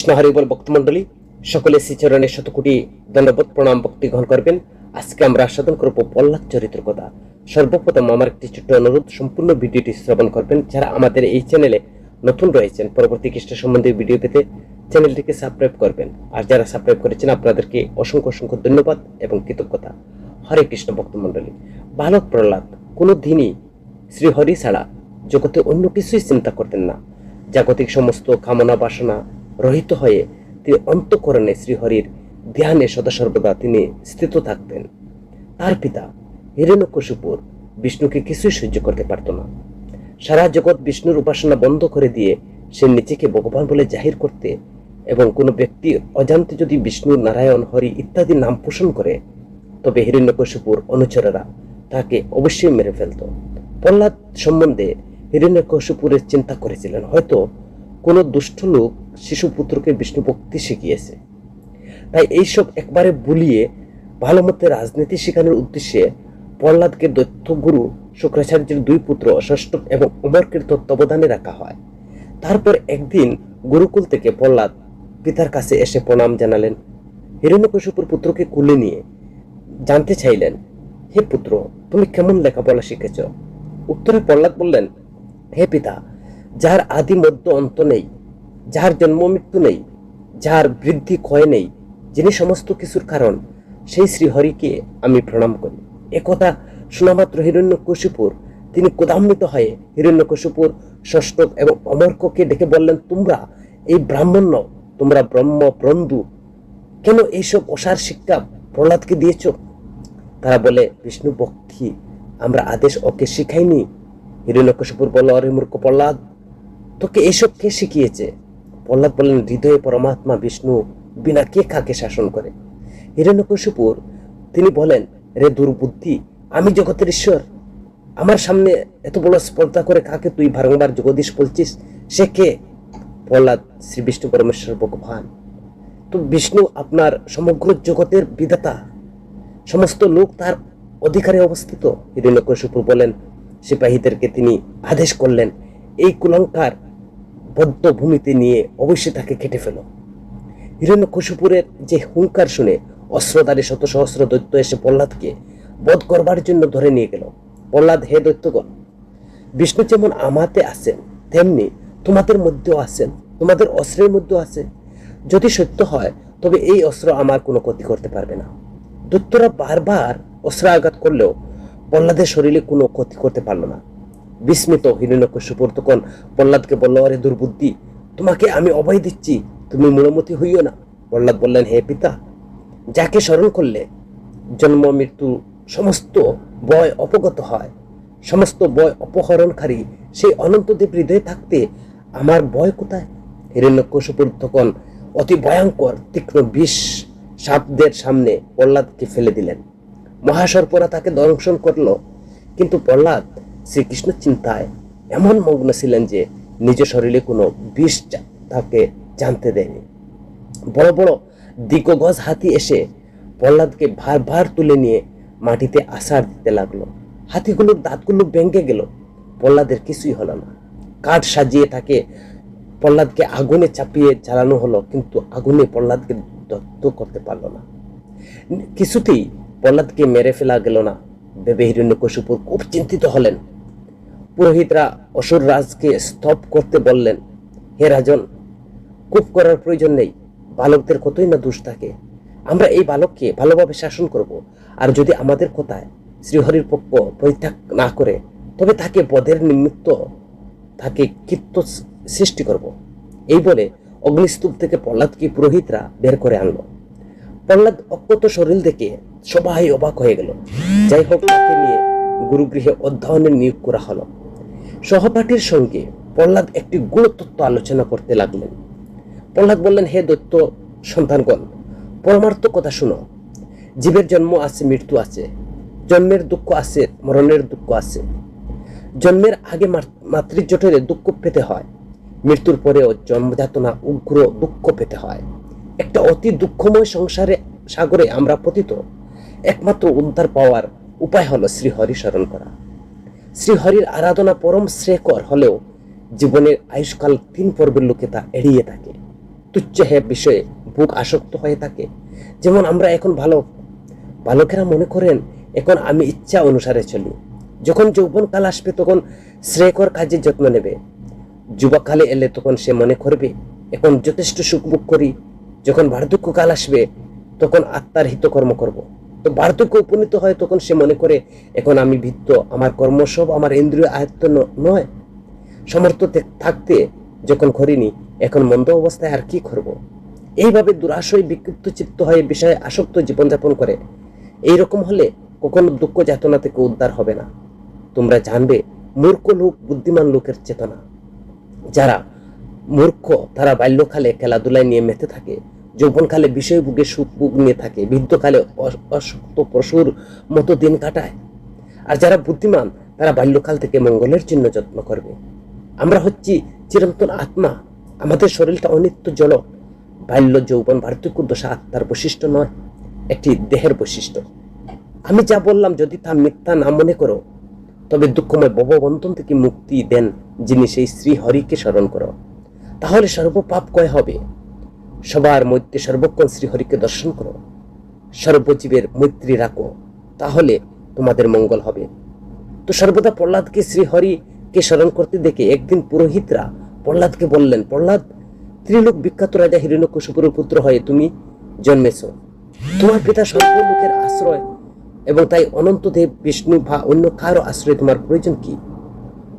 কৃষ্ণহরিবল ভক্তমণ্ডলী সকলে শ্রীচরণে শত কোটি দণ্ডবোধ প্রণাম ভক্তি গ্রহণ করবেন। আজকে আমরা আস্বাদন করব পল্লাদ চরিত্র কথা। সর্বপ্রথম আমার একটি ছোট্ট অনুরোধ, সম্পূর্ণ ভিডিওটি শ্রবণ করবেন। যারা আমাদের এই চ্যানেলে নতুন রয়েছেন, পরবর্তী কৃষ্ণ সম্বন্ধে ভিডিও পেতে চ্যানেলটিকে সাবস্ক্রাইব করবেন। আর যারা সাবস্ক্রাইব করেছেন, আপনাদেরকে অসংখ্য অসংখ্য ধন্যবাদ এবং কৃতজ্ঞতা। হরে কৃষ্ণ ভক্তমণ্ডলী বালক প্রহ্লাদ, কোনো দিনই শ্রীহরি ছাড়া জগতে অন্য কিছুই চিন্তা করতেন না। জাগতিক সমস্ত কামনা বাসনা রহিত হয়ে তিনি অন্তঃকরণে শ্রীহরির ধ্যানে সদা সর্বদা তিনি স্থিত থাকতেন। তার পিতা হিরণ্যকশিপুর বিষ্ণুকে কিছুই সহ্য করতে পারত না। সারা জগৎ বিষ্ণুর উপাসনা বন্ধ করে দিয়ে সে নিজেকে ভগবান বলে জাহির করতে এবং কোনো ব্যক্তি অজান্তে যদি বিষ্ণু, নারায়ণ, হরি ইত্যাদি নাম পোষণ করে, তবে হিরণ্যকশিপুর অনুচরেরা তাকে অবশ্যই মেরে ফেলত। প্রহ্লাদ সম্বন্ধে হিরণ্যকশিপুরের চিন্তা করেছিলেন। হয়তো কোনো দুষ্ট লোক শিশুপুত্রকে বিষ্ণু ভক্তি শিখিয়েছে। তাই এইসব একবারে বুলিয়ে ভালো মতে রাজনীতি শেখানোর উদ্দেশ্যে প্রহ্লাদকে দৈত্যগুরু শুক্রাচার্যের দুই পুত্র ষষ্ঠ এবং অমরকের তত্ত্বাবধানে রাখা হয়। তারপর একদিন গুরুকুল থেকে প্রহ্লাদ পিতার কাছে এসে প্রণাম জানালেন। হিরণ্যকশিপুর পুত্রকে কুলে নিয়ে জানতে চাইলেন, হে পুত্র, তুমি কেমন লেখাপড়া শিখেছ? উত্তরে প্রহ্লাদ বললেন, হে পিতা যার আদি মধ্য অন্ত নেই যার জন্ম মৃত্যু নেই যার বৃদ্ধি ক্ষয় নেই, যিনি সমস্ত কিছুর কারণ, সেই শ্রীহরিকে আমি প্রণাম করি। একথা শোনামাত্র হিরণ্যকশিপুর, তিনি কোদান্বিত হয়ে হিরণ্যকশিপুর ষষ্ঠ এবং অমর্ককে ডেকে বললেন, তোমরা এই ব্রাহ্মণ্য, তোমরা ব্রহ্ম ব্রন্দু কেন এইসব অসার শিক্ষা প্রহ্লাদকে দিয়েছ? তারা বলে, বিষ্ণু ভক্তি আমরা আদেশ ওকে শিখাইনি। হিরণ্যকশিপুর বলল, অরে মূর্খ প্রহ্লাদ তোকে এসব কে শিখিয়েছে? প্রহ্লাদ বললেন, হৃদয়ে পরমাত্মা, বিষ্ণু, বিনা কে কাকে শাসন করে? হিরণ্যকশিপুর, তিনি বলেন, রে দুর্বুদ্ধি, আমি জগতের ঈশ্বর। আমার সামনে এত বড় স্পর্ধা করে কাকে তুই বারংবার জগদীশ বলছিস? সে কে? প্রহ্লাদ শ্রী বিষ্ণু পরমেশ্বর ভগবান। তো বিষ্ণু আপনার সমগ্র জগতের বিধাতা। সমস্ত লোক তার অধিকারে অবস্থিত। হিরণ্যকশিপুর বলেন, সিপাহীদেরকে তিনি আদেশ করলেন, এই কুলঙ্কার বদ্ধ ভূমিতে নিয়ে অবশ্যই তাকে কেটে ফেল। হিরণ্যকশিপুরের যে হুঙ্কার শুনে অস্ত্রধারী শত সহস্র দৈত্য এসে প্রহ্লাদকে বধ করবার জন্য ধরে নিয়ে গেল। প্রহ্লাদ, হে দৈত্যগণ, বিষ্ণু যেমন আমাতে আছেন, তেমনি তোমাদের মধ্যেও আছেন, তোমাদের অস্ত্রের মধ্যেও আছে। যদি সত্য হয়, তবে এই অস্ত্র আমার কোনো ক্ষতি করতে পারবে না। দৈত্যরা বারবার অস্ত্র আঘাত করলেও প্রহ্লাদের শরীরে কোনো ক্ষতি করতে পারল না। বিস্মিত হিরণ্যকশিপুর তখন প্রহ্লাদকে বলল, আরে দুর্বুদ্ধি, তোমাকে আমি অভয় দিচ্ছি, তুমি মূলমতি হইও না। প্রহ্লাদ বললেন, হে পিতা, যাকে স্মরণ করলে জন্ম, মৃত্যু সমস্ত বয় অপগত হয়। সমস্ত বয় অপহরণকারী, সেই অনন্তদেব হৃদয়ে থাকতে আমার বয় কোথায়? হিরণ্যকশিপুর তখন অতি ভয়ঙ্কর, তীক্ষ্ণ বিষ সাপদের সামনে প্রহ্লাদকে ফেলে দিলেন। মহাসর্পরা তাকে দংশন করল, কিন্তু প্রহ্লাদ শ্রীকৃষ্ণ চিন্তায় এমন মগ্ন ছিলেন যে নিজ শরীরে কোনো বিষ তাকে জানতে দেয়নি। বড় বড় দিগগজ হাতি এসে প্রহ্লাদকে ভার ভার তুলে নিয়ে মাটিতে আসার দিতে লাগল। হাতিগুলোর দাঁতগুলো ভেঙে গেল। প্রহ্লাদের কিছুই হলো না। কাঠ সাজিয়ে তাকে প্রহ্লাদকে আগুনে চাপিয়ে জ্বালানো হলো, কিন্তু আগুনে প্রহ্লাদকে দত্ত করতে পারল না। কিছুতেই প্রহ্লাদকে মেরে ফেলা গেল না। ভেবে হিরণ্যকশিপুর খুব চিন্তিত হলেন। পুরোহিতরা অসুর রাজকে স্তব করতে বললেন, হে রাজন, কূপ করার প্রয়োজন নেই, বালকদের কতই না দোষ থাকে। আমরা এই বালককে ভালোভাবে শাসন করব, আর যদি আমাদের কথায় শ্রীহরির পক্ষ পরিত্যাগ না করে, তবে তাকে বধের নিমিত্ত তাকে কীর্ত সৃষ্টি করব। এই বলে অগ্নিস্তূপ থেকে প্রহ্লাদকে পুরোহিতরা বের করে আনলো। প্রহ্লাদ অক্ষত শরীর দেখে সবাই অবাক হয়ে গেল। যাই হোক, তাকে নিয়ে গুরুগৃহে অধ্যয়নের নিয়োগ করা হলো। সহপাঠীর সঙ্গে প্রহ্লাদ একটি গুরুতত্ত্ব আলোচনা করতে লাগলেন। প্রহ্লাদ বললেন, হে দৈত্য সন্তানগণ, পরমার্থ কথা শুনো। জীবের জন্ম আছে, মৃত্যু আছে। জন্মের দুঃখ আছে, মরণের দুঃখ আছে। জন্মের আগে মাত- মাতৃজঠরে দুঃখ পেতে হয়। মৃত্যুর পরেও জন্মযাতনা, উগ্র দুঃখ পেতে হয়। একটা অতি দুঃখময় সংসারে, সাগরে আমরা পতিত। একমাত্র উদ্ধার পাওয়ার উপায় হলো শ্রীহরি স্মরণ করা। শ্রীহরির আরাধনা পরম শ্রেয়কর হলেও জীবনের আয়ুষ্কাল তিন পর্বের লোকে তা এড়িয়ে থাকে। তুচ্ছ হে বিষয়ে বুক আসক্ত হয়ে থাকে। যেমন আমরা এখন ভালো, বালকেরা মনে করেন, এখন আমি ইচ্ছা অনুসারে চলি। যখন যৌবনকাল আসবে, তখন শ্রেয়কর কাজে যত্ন নেবে। যুবকালে এলে তখন সে মনে করবে, এখন যথেষ্ট সুখ সুখভোগ করি। যখন বার্ধক্যকাল আসবে, তখন আত্মার হিতকর্ম করব। তো বার্ধক্য উপনীত হয় তখন সে মনে করে, এখন আমি ভিত্ত আমার কর্ম সব আমার ইন্দ্রিয় আয়ত্ত নয়। সমর্থ থাকতে যখন করিনি এখন মন্দ অবস্থায় আর কি করব এইভাবে দুরাশয় বিক্ষিপ্ত চিত্ত হয়ে বিষয়ে আসক্ত জীবনযাপন করে। এই রকম হলে কখনো দুঃখ যাতনা থেকে উদ্ধার হবে না। তোমরা জানবে, মূর্খ লোক বুদ্ধিমান লোকের চেতনা। যারা মূর্খ, তারা বাল্যকালে খেলাধুলায় নিয়ে মেতে থাকে। যৌবনকালে বিষয় বুকে সুখ বুক নিয়ে থাকে বৃদ্ধকালে অসক্ত পশুর মতো দিন কাটায়। আর যারা বুদ্ধিমান, তারা বাল্যকাল থেকে মঙ্গলের জন্য যত্ন করবে। আমরা হচ্ছি চিরন্তন আত্মা। আমাদের শরীরটা অনিত্য জল বাল্য যৌবন বার্ধক্য দশা আত্মার বৈশিষ্ট্য নয়, একটি দেহের বৈশিষ্ট্য। আমি যা বললাম যদি তা মিথ্যা না মনে করো, তবে দুঃখময় ভববন্ধন থেকে মুক্তি দেন যিনি সেই শ্রী হরিকে স্মরণ করো। তাহলে সর্বপাপ কয় হবে? সবার মধ্যে সর্বক্ষণ শ্রীহরিকে দর্শন করো। সর্বজীবের মৈত্রী রাখো, তাহলে তোমাদের মঙ্গল হবে। তো সর্বদা প্রহ্লাদকে শ্রীহরিকে স্মরণ করতে দেখে একদিন পুরোহিতরা প্রহ্লাদকে বললেন, প্রহ্লাদ, ত্রিলোক বিখ্যাত রাজা হিরণ্যকশিপুরের পুত্র হয়ে তুমি জন্মেছ। তোমার পিতা সর্বলোকের আশ্রয় এবং তাই অনন্তদেব, বিষ্ণু বা অন্য কারও আশ্রয় তোমার প্রয়োজন কি?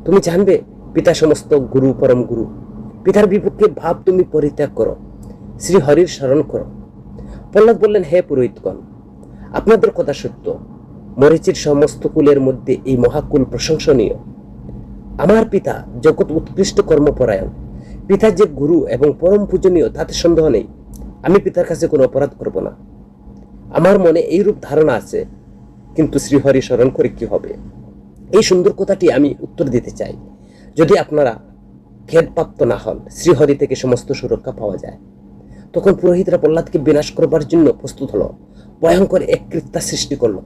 তুমি জানবে, পিতা সমস্ত গুরু পরম গুরু। পিতার বিপক্ষে ভাব তুমি পরিত্যাগ করো। শ্রী হরির স্মরণ করো। প্রহ্লাদ বললেন, হে পুরোহিতগণ, আপনাদের কথা সত্য। মরিচির সমস্ত কুলের মধ্যে এই মহাকুল প্রশংসনীয়। আমার পিতা জগৎ উৎকৃষ্ট কর্মপরায়ণ। পিতা যে গুরু এবং পরম পূজনীয়, তাতে সন্দেহ নেই। আমি পিতার কাছে কোনো অপরাধ করব না। আমার মনে এইরূপ ধারণা আছে, কিন্তু শ্রীহরি স্মরণ করে কি হবে? এই সুন্দর কথাটি আমি উত্তর দিতে চাই। যদি আপনারা খেদপ্রাপ্ত না হন, শ্রীহরি থেকে সমস্ত সুরক্ষা পাওয়া যায়। তখন পুরোহিতরা প্রহ্লাদকে বিনাশ করবার জন্য প্রস্তুত হলো। ভয়ঙ্কর এক কৃত্যা সৃষ্টি করল।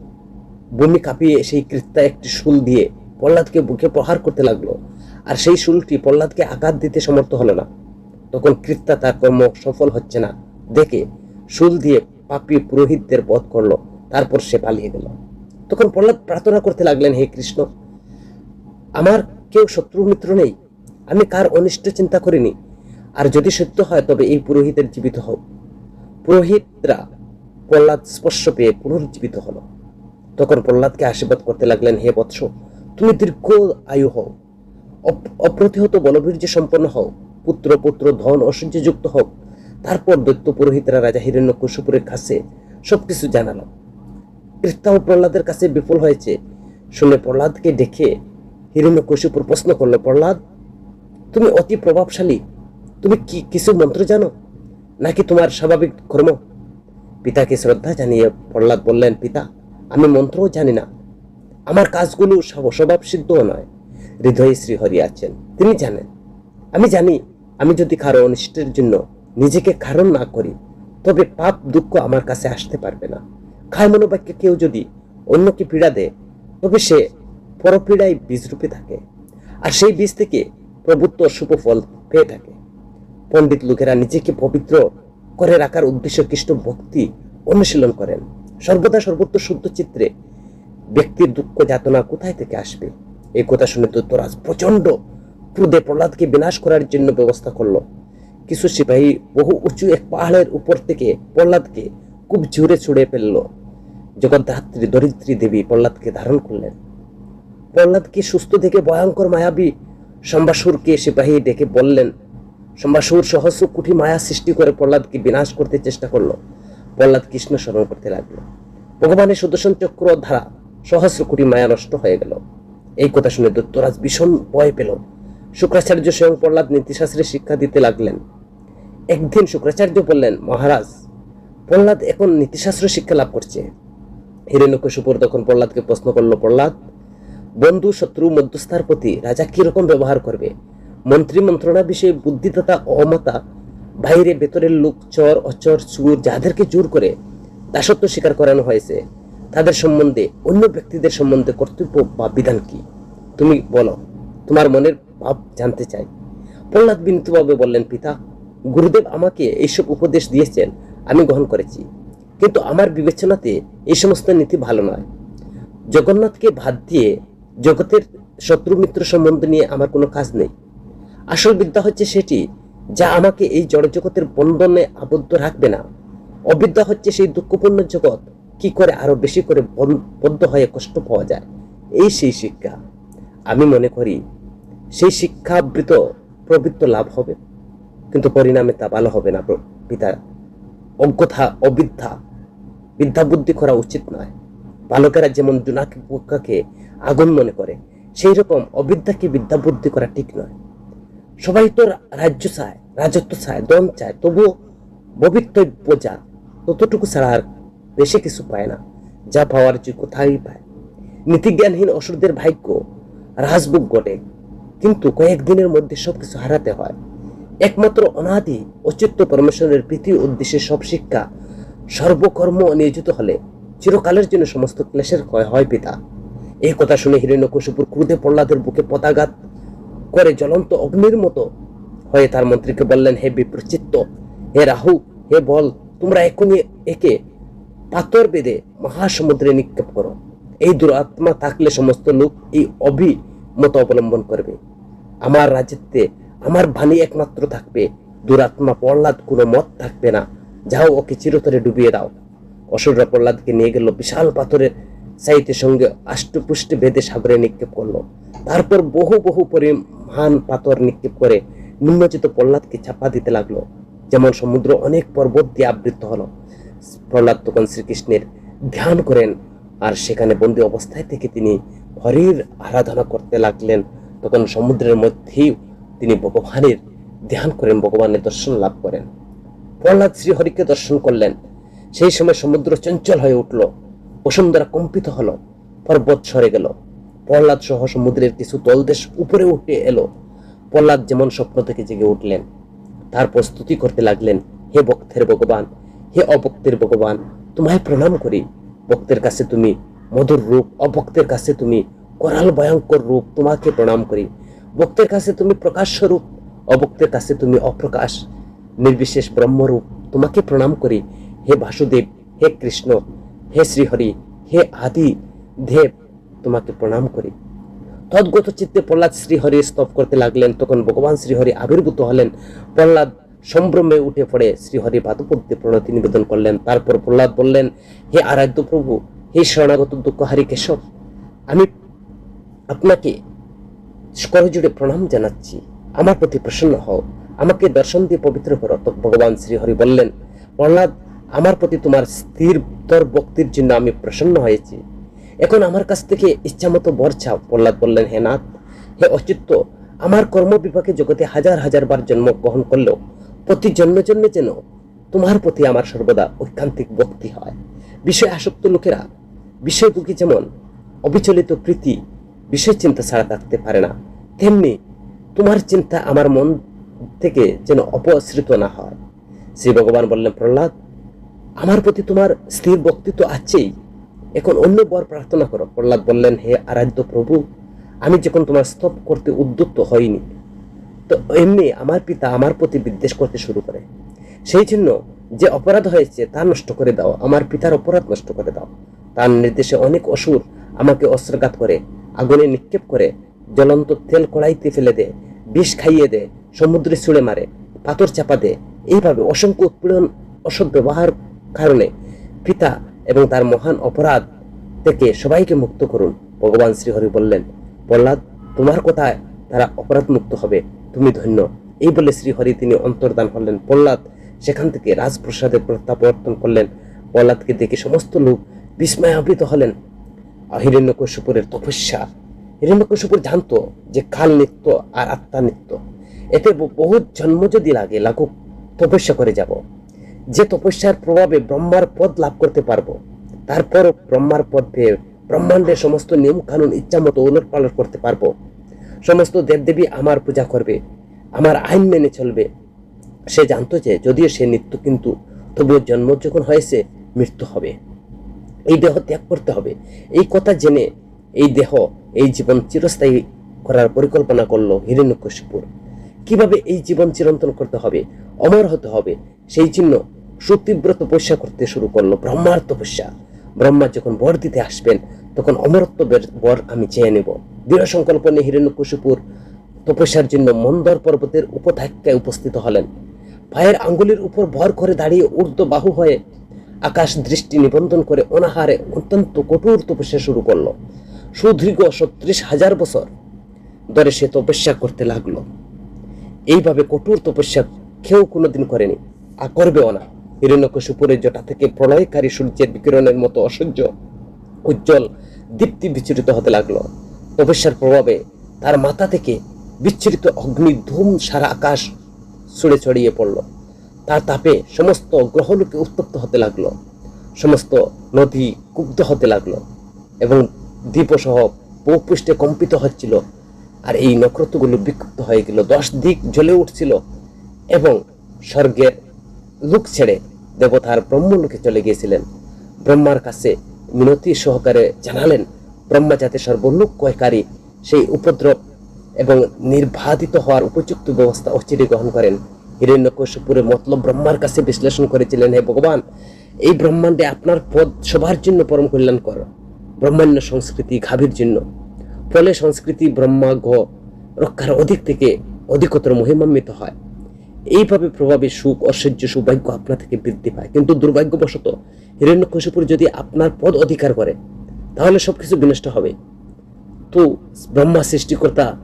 বমি কাঁপিয়ে সেই কৃত্যা একটি শুল দিয়ে প্রহ্লাদকে বুকে প্রহার করতে লাগল। আর সেই শুলটি প্রহ্লাদকে আঘাত দিতে সমর্থ হলো না। তখন কৃত্যা তার কর্ম সফল হচ্ছে না। দেখে শুল দিয়ে পাপি পুরোহিতদের বধ করল। তারপর সে পালিয়ে গেল। তখন প্রহ্লাদ প্রার্থনা করতে লাগলেন, হে কৃষ্ণ, আমার কেউ শত্রু মিত্র নেই। আমি কার অনিষ্ট চিন্তা করিনি? আর যদি সত্য হয়, তবে এই পুরোহিতের জীবিত হোক পুরোহিতরা প্রহ্লাদ স্পর্শ পেয়ে পুনর্জীবিত হলো। তখন প্রহ্লাদকে আশীর্বাদ করতে লাগলেন, হে বৎস, তুমি দীর্ঘ আয়ু হও। অপ- অপ্রতিহত বলবীর্য সম্পন্ন হও। পুত্র পুত্র, ধন ঐশ্বর্যযুক্ত হোক তারপর দৈত্য পুরোহিতরা রাজা হিরণ্য কুশুপুরের কাছে সবকিছু জানালো। কৃত্তাও প্রহ্লাদের কাছে বিফল হয়েছে। শুনে প্রহ্লাদকে ডেকে হিরণ্য কশিপুর প্রশ্ন করল, প্রহ্লাদ, তুমি অতি প্রভাবশালী। তুমি কি, কিছু মন্ত্র জানো? নাকি তোমার স্বাভাবিক কর্ম? পিতাকে শ্রদ্ধা জানিয়ে প্রহ্লাদ বললেন, পিতা, আমি মন্ত্রও জানি না। আমার কাজগুলো স্ব- স্বভাব সিদ্ধও নয়। হৃদয়ে শ্রীহরি আছেন। তিনি জানেন। আমি জানি, আমি যদি কারও অনিষ্টের জন্য নিজেকে কারণ না করি, তবে পাপ, দুঃখ আমার কাছে আসতে পারবে না। খায় মনোবাক্যে কেউ যদি অন্যকে পীড়া দেয়, তবে সে পরপীড়ায় বীজরূপে থাকে। আর সেই বীজ থেকে প্রভুত্ব শুভ ফল পেয়ে থাকে। পণ্ডিত লোকেরা নিজেকে পবিত্র করে রাখার উদ্দেশ্য কৃষ্ণ ভক্তি অনুশীলন করেন। সর্বদা সর্বত্র শুদ্ধ চিত্রে ব্যক্তির দুঃখ যাতনা কোথায় থেকে আসবে? এই কথা শুনে দৈত্যরাজ প্রচণ্ড ক্রোধে প্রহ্লাদকে বিনাশ করার জন্য ব্যবস্থা করল। কিছু সিপাহী বহু উঁচু এক পাহাড়ের উপর থেকে প্রহ্লাদকে খুব জোরে ছুড়ে ফেলল। জগদ্ধাত্রী দরিদ্রী দেবী প্রহ্লাদকে ধারণ করলেন। প্রহ্লাদকে সুস্থ দেখে ভয়ঙ্কর মায়াবী সম্বাসুরকে সিপাহী ডেকে বললেন সম্বাসুর সহস্র কোটি মায়া সৃষ্টি করে প্রহ্লাদকে বিনাশ করতে চেষ্টা করল। প্রহ্লাদ কৃষ্ণ স্মরণ করতে লাগল। ভগবানের সুদর্শন চক্র ধারা সহস্র কোটি মায়া নষ্ট হয়ে গেল। এই কথা শুনে দত্তরাজ ভীষণ ভয় পেল। শুক্রাচার্য স্বয়ং প্রহ্লাদ নীতিশাস্ত্রে শিক্ষা দিতে লাগলেন। একদিন শুক্রাচার্য বললেন, মহারাজ, প্রহ্লাদ এখন নীতিশাস্ত্র শিক্ষা লাভ করছে। হিরণ্যকশিপুর তখন প্রহ্লাদকে প্রশ্ন করল, প্রহ্লাদ, বন্ধু, শত্রু, মধ্যস্থার প্রতি রাজা কীরকম ব্যবহার করবে? মন্ত্রী মন্ত্রণা বিষয়ে বুদ্ধি তথা অমতা বাইরে ভেতরের লোক চর, অচর, চুর, যাদেরকে জোর করে দাসত্ব স্বীকার করানো হয়েছে, তাদের সম্বন্ধে, অন্য ব্যক্তিদের সম্বন্ধে কর্তব্য বা বিধান কি? তুমি বলো, তোমার মনের ভাব জানতে চাই। প্রহ্লাদ বিনীতভাবে বললেন, পিতা, গুরুদেব আমাকে এইসব উপদেশ দিয়েছেন, আমি গ্রহণ করেছি। কিন্তু আমার বিবেচনাতে এই সমস্ত নীতি ভালো নয়। জগন্নাথকে ভাত দিয়ে জগতের শত্রু মিত্র সম্বন্ধ নিয়ে আমার কোনো কাজ নেই। আসল বিদ্যা হচ্ছে সেটি যা আমাকে এই জড়জগতের বন্ধনে আবদ্ধ রাখবে না। অবিদ্যা হচ্ছে সেই দুঃখপূর্ণ জগৎ কি করে আরও বেশি করে বদ্ধ হয়ে কষ্ট পাওয়া যায়। এই সেই শিক্ষা। আমি মনে করি সেই শিক্ষাবৃত প্রবৃত্ত লাভ হবে, কিন্তু পরিণামে তা ভালো হবে না প্র- পিতা অজ্ঞতা অবিদ্যা, বিদ্যা বুদ্ধি করা উচিত নয়। বালকেরা যেমন জোনাকি পোকাকে আগুন মনে করে সেই রকম অবিদ্যাকে বিদ্যা বুদ্ধি করা ঠিক নয়। সবাই তো রাজ্য চায়, রাজত্ব চায় দম চায়, তবুও ভবিতব্য যা, ততটুকু ছাড়া আর বেশি কিছু পায় না, যা পাওয়ার যোগ্য তাই পায়। নীতিজ্ঞানহীন অসুরদের ভাগ্য রাজভোগ ঘটে কিন্তু কয়েকদিনের মধ্যে সবকিছু হারাতে হয়। একমাত্র অনাদি অচিত্ত পরমেশ্বরের প্রীতি উদ্দেশ্যে সব শিক্ষা সর্বকর্ম নিয়োজিত হলে চিরকালের জন্য সমস্ত ক্লেশের ক্ষয় হয় পিতা। এই কথা শুনে হিরণ্যকশিপুর ক্রুধে প্রহ্লাদের বুকে পতাঘাত করে জ্বলন্ত অগ্নির মতো। হয়ে তার মন্ত্রীকে বললেন, হে বিপ্রচিত্ত, হে রাহু, হে বল, তোমরা এখনই একে পাথর বেঁধে মহাসমুদ্রে নিক্ষেপ করো। এই দুরাত্মা থাকলে সমস্ত লোক এই অভিমত অবলম্বন করবে। আমার রাজত্বে আমার বাণী একমাত্র থাকবে। দুরাত্মা প্রহ্লাদ কোনো মত থাকবে না। যাও ওকে চিরতরে ডুবিয়ে দাও। অসুররা প্রহ্লাদকে নিয়ে গেল, বিশাল পাথরের সাইতের সঙ্গে আষ্টপুষ্টে বেঁধে সাগরে নিক্ষেপ করল। তারপর বহু বহু পরিমাণ পাথর নিক্ষেপ করে নিম্নচিত প্রহ্লাদকে চাপা দিতে লাগল। যেমন সমুদ্র অনেক পর্বত দিয়ে আবৃত হলো। প্রহ্লাদ তখন শ্রীকৃষ্ণের ধ্যান করেন আর সেখানে বন্দি অবস্থায় থেকে তিনি হরির আরাধনা করতে লাগলেন। তখন সমুদ্রের মধ্যেই তিনি ভগবানের ধ্যান করেন, ভগবানের দর্শন লাভ করেন। প্রহ্লাদ শ্রীহরিকে দর্শন করলেন। সেই সময় সমুদ্র চঞ্চল হয়ে উঠল। বসুন্ধরা কম্পিত হলো। পর্বত সরে গেল। প্রহ্লাদ সহ সমুদ্রের কিছু তলদেশ উপরে উঠে এলো। প্রহ্লাদ যেমন স্বপ্ন থেকে জেগে উঠলেন, তার প্রস্তুতি করতে লাগলেন, হে ভক্তের ভগবান, হে অভক্তের ভগবান, তোমায় প্রণাম করি। ভক্তের কাছে তুমি মধুর রূপ, অভক্তের কাছে তুমি করাল ভয়ঙ্কর রূপ, তোমাকে প্রণাম করি। ভক্তের কাছে তুমি প্রকাশ্য রূপ অভক্তের কাছে তুমি অপ্রকাশ। নির্বিশেষ ব্রহ্মরূপ, তোমাকে প্রণাম করি। হে বাসুদেব, হে কৃষ্ণ, হে শ্রীহরি, হে আদি দেব তোমাকে প্রণাম করি। তদ্গত চিত্তে প্রহ্লাদ শ্রীহরি স্তব করতে লাগলেন, তখন ভগবান শ্রীহরি আবির্ভূত হলেন। প্রহ্লাদ সম্ভ্রমে উঠে পড়ে শ্রীহরি পাদপদ্মে প্রণতি নিবেদন করলেন। তারপর প্রহ্লাদ বললেন, হে আরাধ্য প্রভু, হে শরণাগত দুঃখহারি কেশব, আমি আপনাকে করজুড়ে প্রণাম জানাচ্ছি। আমার প্রতি প্রসন্ন হও। আমাকে দর্শন দিয়ে পবিত্র করো। তো ভগবান শ্রীহরি বললেন, প্রহ্লাদ, আমার প্রতি তোমার স্থির তোর ভক্তির জন্য আমি প্রসন্ন হয়েছি। এখন আমার কাছ থেকে ইচ্ছামতো বর চাও, প্রহ্লাদ বললেন, হে নাথ, হে অচিত্ত আমার কর্ম বিপাকে জগতে হাজার হাজার বার জন্ম গ্রহণ করলেও, প্রতি জন্ম জন্মে যেন তোমার প্রতি আমার সর্বদা ঐকান্তিক ভক্তি হয়। বিষয় আসক্ত লোকেরা বিষয়ভোগী যেমন, অবিচলিত প্রীতি, বিষয় চিন্তা ছাড়া থাকতে পারে না, তেমনি তোমার চিন্তা আমার মন থেকে যেন অপসৃত না হয়। শ্রী ভগবান বললেন, প্রহ্লাদ, আমার প্রতি তোমার স্থির ভক্তি তো আছেই এখন অন্য বর প্রার্থনা করো। প্রহ্লাদ বললেন, হে আরাধ্য প্রভু, আমি যখন তোমার স্তব করতে উদ্যুক্ত হইনি, তো এমনি আমার পিতা আমার প্রতি বিদ্বেষ করতে শুরু করে। সেই জন্য যে অপরাধ হয়েছে, তা নষ্ট করে দাও, আমার পিতার অপরাধ নষ্ট করে দাও। তার নির্দেশে অনেক অসুর আমাকে অস্ত্রঘাত করে, আগুনে নিক্ষেপ করে, জ্বলন্ত তেল কড়াইতে ফেলে দেয় বিষ খাইয়ে দেয় সমুদ্রে ছুঁড়ে মারে, পাথর চাপা দেয় এইভাবে অসংখ্য উৎপীড়ন, অসৎ ব্যবহার কারণে পিতা এবং তার মহান অপরাধ থেকে সবাইকে মুক্ত করুন। ভগবান শ্রীহরি বললেন, প্রহ্লাদ, তোমার কথায় তারা অপরাধ মুক্ত হবে। তুমি ধন্য। এই বলে শ্রীহরি তিনি অন্তর্দান করলেন। প্রহ্লাদ সেখান থেকে রাজপ্রসাদে প্রত্যাবর্তন করলেন। প্রহ্লাদকে দেখে সমস্ত লোক বিস্ময়াবৃত হলেন। হিরণ্যকশিপুরের তপস্যা। হিরণ্যকশিপুর জানতো যে কাল নিত্য আর আত্মা নিত্য। এতে বহু জন্ম যদি লাগে, লাগুক, তপস্যা করে যাব। যে তপস্যার প্রভাবে ব্রহ্মার পদ লাভ করতে পারব তারপর ব্রহ্মার পদ পেয়ে ব্রহ্মাণ্ডের সমস্ত নিয়ম কানুন ইচ্ছা মতো উলট পালট করতে পারব। সমস্ত দেবদেবী আমার পূজা করবে, আমার আইন মেনে চলবে। সে জানতো যে যদিও সে নিত্য কিন্তু তবুও জন্ম যখন হয়েছে, মৃত্যু হবে। এই দেহ ত্যাগ করতে হবে। এই কথা জেনে এই দেহ, এই জীবন চিরস্থায়ী করার পরিকল্পনা করল হিরণ্যকশিপুর কীভাবে এই জীবন চিরন্তন করতে হবে? অমর হতে হবে। সেই জন্য সুতীব্র তপস্যা করতে শুরু করল ব্রহ্মার তপস্যা ব্রহ্মা যখন বর দিতে আসবেন, তখন অমরত্ব বর আমি চেয়ে নেব। দৃঢ় সংকল্প নিয়ে হিরণ্যকশিপুর তপস্যার জন্য মন্দর পর্বতের উপত্যকায় উপস্থিত হলেন। পায়ের আঙ্গুলের উপর ভর করে দাঁড়িয়ে ঊর্ধ্ব বাহু হয়ে আকাশ দৃষ্টি নিবন্ধন করে অনাহারে অত্যন্ত কঠোর তপস্যা শুরু করল। সুদীর্ঘ সত্রিশ হাজার বছর ধরে সে তপস্যা করতে লাগল। এইভাবে কঠোর তপস্যা কেউ কোনোদিন করেনি, আর করবেও না। হিরণ্যকশিপুরের জটা থেকে প্রলয়কারী সূর্যের বিকিরণের মতো অসহ্য, উজ্জ্বল দীপ্তি বিচ্ছুরিত হতে লাগল। তপস্যার প্রভাবে তার মাথা থেকে বিচ্ছুরিত অগ্নির ধূম সারা আকাশ ছড়ে ছড়িয়ে পড়ল। তার তাপে সমস্ত গ্রহলোকে উত্তপ্ত হতে লাগল। সমস্ত নদী কুব্ধ হতে লাগল এবং দ্বীপসহ ভূপৃষ্ঠে কম্পিত হচ্ছিল আর এই নক্ষত্রগুলো বিক্ষুব্ধ হয়ে গেল। দশ দিক জ্বলে উঠছিল এবং স্বর্গের লুক ছেড়ে দেবতার ব্রহ্মলোকে চলে গিয়েছিলেন। ব্রহ্মার কাছে মিনতি সহকারে জানালেন, ব্রহ্মা যাতে সর্বলোক কয়কারী, সেই উপদ্রব এবং নির্বাধিত হওয়ার উপযুক্ত ব্যবস্থা অচিরে গ্রহণ করেন। হিরণ্যকশিপুরে মতলব ব্রহ্মার কাছে বিশ্লেষণ করেছিলেন, হে ভগবান, এই ব্রহ্মাণ্ডে আপনার পদ সবার জন্য পরম কল্যাণকর ব্রহ্মাণ্য সংস্কৃতি গাভীর জন্য। ফলে সংস্কৃতি ব্রহ্মা গ রক্ষার অধিক থেকে অধিকতর মহিমান্বিত হয়। এইভাবে প্রভাবে সুখ, অসহ্য, সৌভাগ্য আপনা থেকে বৃদ্ধি পায়। কিন্তু দুর্ভাগ্যবশত হিরণ্যকশিপুর যদি আপনার পদ অধিকার করে, তাহলে সবকিছু বিনষ্ট হবে। তো ব্রহ্মা সৃষ্টিকর্তা,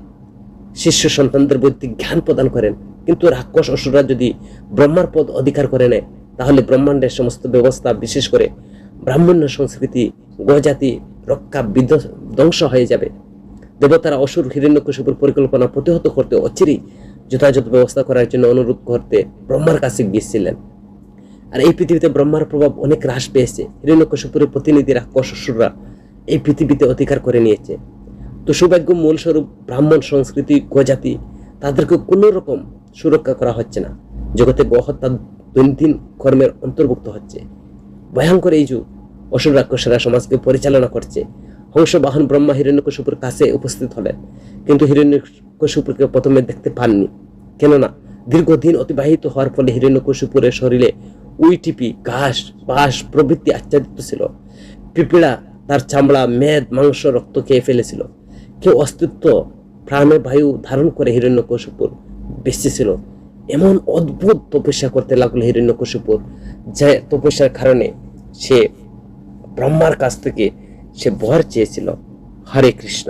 শিষ্য সন্তানদের বৈদিক জ্ঞান প্রদান করেন। কিন্তু রাক্ষস অসুররা যদি ব্রহ্মার পদ অধিকার করে নেয়, তাহলে ব্রহ্মাণ্ডের সমস্ত ব্যবস্থা বিশেষ করে ব্রাহ্মণ্য সংস্কৃতি, গজাতি, রক্ষা ধ্বংস হয়ে যাবে। দেবতারা অসুর, হিরণ্যকশিপুর পরিকল্পনা প্রতিহত করতে অচিরেই যথাযথ ব্যবস্থা করার জন্য অনুরোধ করতে ব্রহ্মার কাছে গিয়েছিলেন। আর এই পৃথিবীতে ব্রহ্মার প্রভাব অনেক হ্রাস পেয়েছে। হিরণ্যকশিপুরের প্রতিনিধি রাক্ষস অসুররা এই পৃথিবীতে অধিকার করে নিয়েছে। তো সৌভাগ্য মূলস্বরূপ ব্রাহ্মণ সংস্কৃতি, গজাতি, তাদেরকে কোনো রকম সুরক্ষা করা হচ্ছে না। জগতে গহত্যা দৈনন্দিন কর্মের অন্তর্ভুক্ত হচ্ছে। ভয়ঙ্কর এই যুগ অসুর রাক্ষসেরা সমাজকে পরিচালনা করছে। হংস বাহন ব্রহ্মা হিরণ্যকশিপুর কাছে উপস্থিত হলেন। কিন্তু হিরণ্যকশিপুরকে প্রথমে দেখতে পাননি। কেননা, দীর্ঘদিন অতিবাহিত হওয়ার ফলে হিরণ্যকশিপুরের শরীরে উইটিপি ঘাস, বাঁশ প্রভৃতি আচ্ছাদিত ছিল। পিপিড়া, তার চামড়া, মেদ, মাংস, রক্ত খেয়ে ফেলেছিল। কেউ অস্তিত্ব প্রাণে বায়ু ধারণ করে হিরণ্যকশিপুর বেঁচেছিল এমন অদ্ভুত তপস্যা করতে লাগল হিরণ্যকশিপুর, যে তপস্যার কারণে সে ব্রহ্মার কাছ থেকে সে বর চেয়েছিল হরে কৃষ্ণ।